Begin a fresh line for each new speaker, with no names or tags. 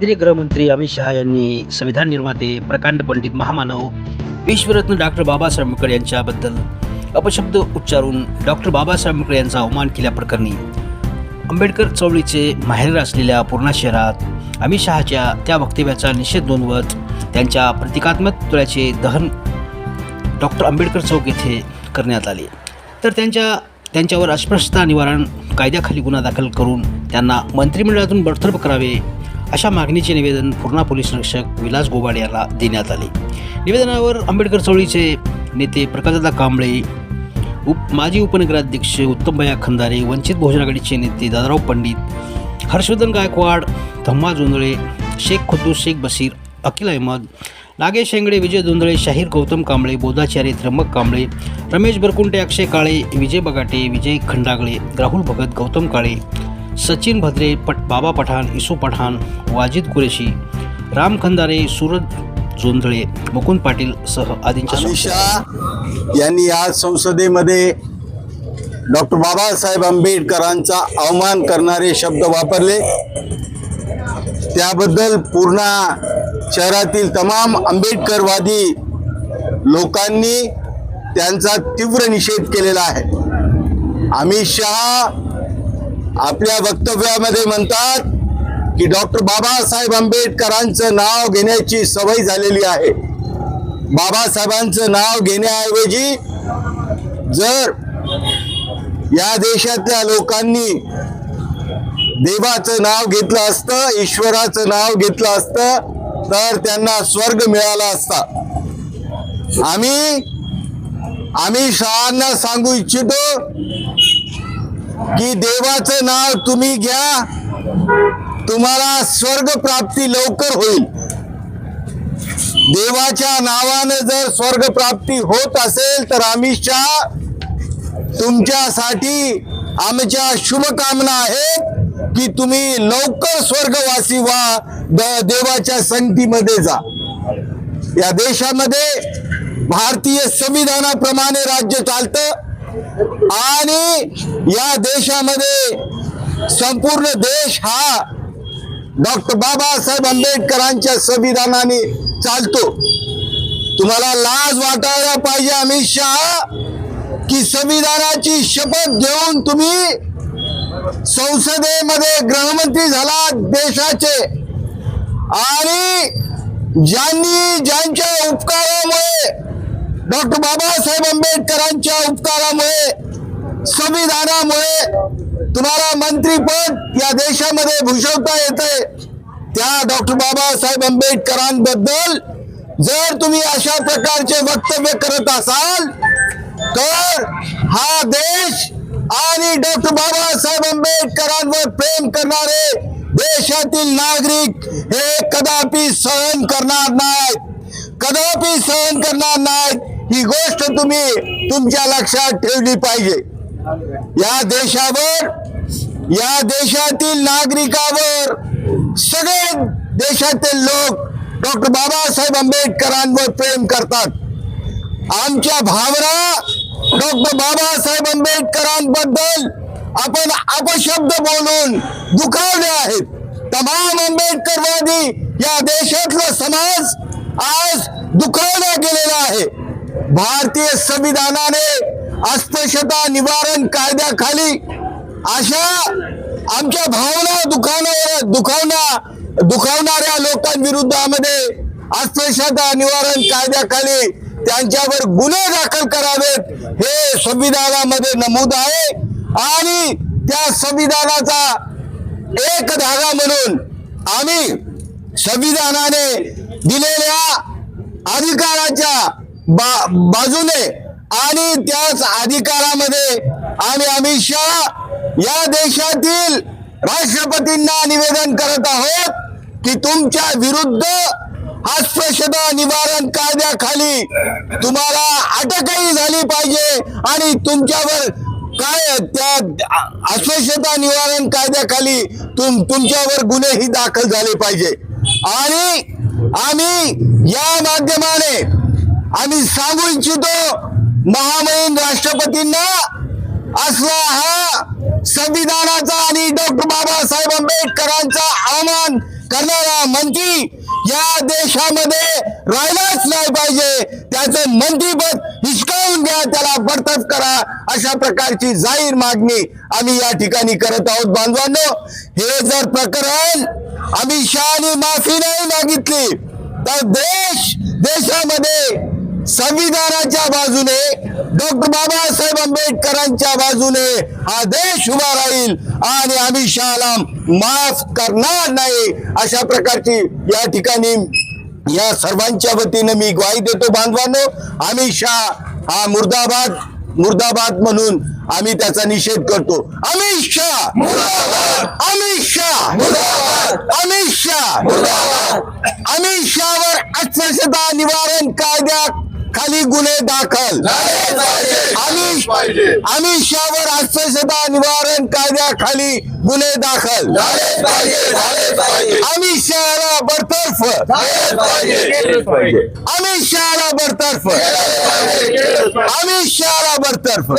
केंद्रीय गृहमंत्री अमित शहा यांनी संविधान निर्माते प्रकांड पंडित महामानव विश्वरत्न डॉक्टर बाबासाहेब आंबेडकर यांच्याबद्दल अपशब्द उच्चारून डॉक्टर बाबासाहेब आंबेडकर यांचा अवमान केल्याप्रकरणी आंबेडकर चळवळीचे माहेर असलेल्या पूर्णा शहरात अमित शहाच्या त्या वक्तव्याचा निषेध नोंदवत त्यांच्या प्रतिकात्मक पुतळ्याचे दहन डॉक्टर आंबेडकर चौक येथे करण्यात आले. तर त्यांच्या त्यांच्यावर अस्पृश्यता निवारण कायद्याखाली गुन्हा दाखल करून त्यांना मंत्रिमंडळातून बडतर्फ करावे अशा मागणीचे निवेदन पूर्णा पोलीस निरीक्षक विलास गोबाड यांना देण्यात आले. निवेदनावर आंबेडकर चळवळीचे नेते प्रकाशदादा कांबळे उप माजी उपनगराध्यक्ष उत्तमभया खंदारे वंचित बहुजन आघाडीचे नेते दादाराव पंडित हर्षवर्धन गायकवाड धम्मा जोंधळे शेख खुद्दूस शेख बशीर अखिल अहमद नागेश शेंगडे विजय धोंदळे शाहीर गौतम कांबळे बोधाचार्य त्र्यंबक कांबळे रमेश बरकुंटे अक्षय काळे विजय बगाटे विजय खंडागळे राहुल भगत गौतम काळे सचिन भद्रे पट बाबा पठाण इसू पठाण वाजिद कुरेशी राम खंदारे सूरज जोंधळे मुकुंद पाटील सह आदींच्या
यांनी आज संसदेमध्ये डॉक्टर बाबासाहेब आंबेडकरांचा अवमान करणारे शब्द वापरले. त्याबद्दल पूर्णा शहरातील तमाम आंबेडकरवादी लोकांनी त्यांचा तीव्र निषेध केलेला आहे. अमित शहा आपल्या वक्तव्यामध्ये म्हणतात की डॉक्टर बाबासाहेब आंबेडकरांचं नाव घेण्याची सवय झालेली आहे. बाबासाहेबांचं नाव घेण्याऐवजी जर या देशातल्या लोकांनी देवाचं नाव घेतलं असतं ईश्वराचं नाव घेतलं असतं तर त्यांना स्वर्ग मिळाला असता. आम्ही आम्ही शाळांना सांगू इच्छितो की देवाचं नाव तुम्ही घ्या. तुम्हाला स्वर्ग प्राप्ती लवकर होईल. देवाच्या नावानं जर स्वर्ग प्राप्ती होत असेल तर अमित शहा तुमच्यासाठी आमच्या शुभकामना आहेत की तुम्ही लवकर स्वर्गवासी व्हा. द- देवाच्या संगतीमध्ये जा. या देशामध्ये भारतीय संविधानाप्रमाणे राज्य चालतं. आणि या देशामध्ये संपूर्ण देश हा डॉक्टर बाबासाहेब आंबेडकरांच्या संविधानाने चालतो. तुम्हाला लाज वाटायला पाहिजे अमित शहा की संविधानाची शपथ घेऊन तुम्ही संसदेमध्ये गृहमंत्री झाला देशाचे. आणि ज्यांनी ज्यांच्या उपकारामुळे डॉक्टर बाबासाहेब आंबेडकरांच्या उपकारामुळे संविधानामुळे तुम्हाला मंत्रीपद या देशामध्ये भूषवता येते त्या डॉक्टर बाबासाहेब आंबेडकरांबद्दल जर तुम्ही अशा प्रकारचे वक्तव्य करत असाल तर हा देश आणि डॉक्टर बाबासाहेब आंबेडकरांवर प्रेम करणारे देशातील नागरिक हे कदापि सहन करणार नाहीत. कदापि सहन करणार नाहीत. ही गोष्ट तुम्ही तुमच्या लक्षात ठेवली पाहिजे. या देशावर या देशातील नागरिकावर सगळे देशातील लोक डॉक्टर बाबासाहेब आंबेडकरांवर प्रेम करतात. आमच्या भावना डॉक्टर बाबासाहेब आंबेडकरांबद्दल आपण अपशब्द बोलून दुखावले आहेत. तमाम आंबेडकरवादी या देशातला समाज आज दुखावला गेलेला आहे. भारतीय संविधानाने अस्पृश्यता निवारण कायद्याखाली अशा आमच्या भावना दुखावणाऱ्या दुखावणा दुखावणाऱ्या लोकांविरुद्धामध्ये अस्पृश्यता निवारण कायद्याखाली त्यांच्यावर गुन्हे दाखल करावेत हे संविधानामध्ये नमूद आहे. आणि त्या संविधानाचा एक धागा म्हणून आम्ही संविधानाने दिलेल्या अधिकाराच्या बा बाजूने आणि त्याच अधिकारामध्ये आणि अमित शहा या देशातील राष्ट्रपतींना निवेदन करत आहोत की तुमच्या विरुद्ध अस्पृश्यता निवारण कायद्याखाली तुम्हाला अटकही झाली पाहिजे आणि तुमच्यावर काय त्या अस्पृश्यता निवारण कायद्याखाली तुम तुमच्यावर गुन्हेही दाखल झाले पाहिजे. आणि आम्ही या माध्यमाने आम्ही सांगू इच्छितो महामहिम राष्ट्रपतींना असला हा संविधानाचा आणि डॉक्टर बाबासाहेब आंबेडकरांचा अवमान करणारा मंत्री या देशामध्ये राहिलाच नाही पाहिजे. त्याचं मंत्रीपद हिसकावून घ्या त्याला बडतर्फ करा अशा प्रकारची जाहीर मागणी आम्ही या ठिकाणी करत आहोत. बांधवांनो हे जर प्रकरण अमित शहानी माफी नाही मागितली तर देश देशामध्ये संविधानाच्या बाजूने डॉक्टर बाबासाहेब आंबेडकरांच्या बाजूने हा देश उभा राहील आणि आम्ही शहाला माफ करणार नाही अशा प्रकारची या ठिकाणी या सर्वांच्या वतीनं मी ग्वाही देतो बांधवांनो. आम्ही शाह हा मुर्दाबाद मुर्दाबाद म्हणून आम्ही त्याचा निषेध करतो. अमित शाह अमित शाह अमित शाह अमित शहावर अस्पृश्यता निवारण कायद्या खाली गुन्हे दाखल. अमित अमित शहावर अस्पृश्यता निवारण कायद्याखाली गुन्हे दाखल. अमित शहाला बरतर्फ अमित शहाला बरतर्फ अमित शहाला बरतर्फ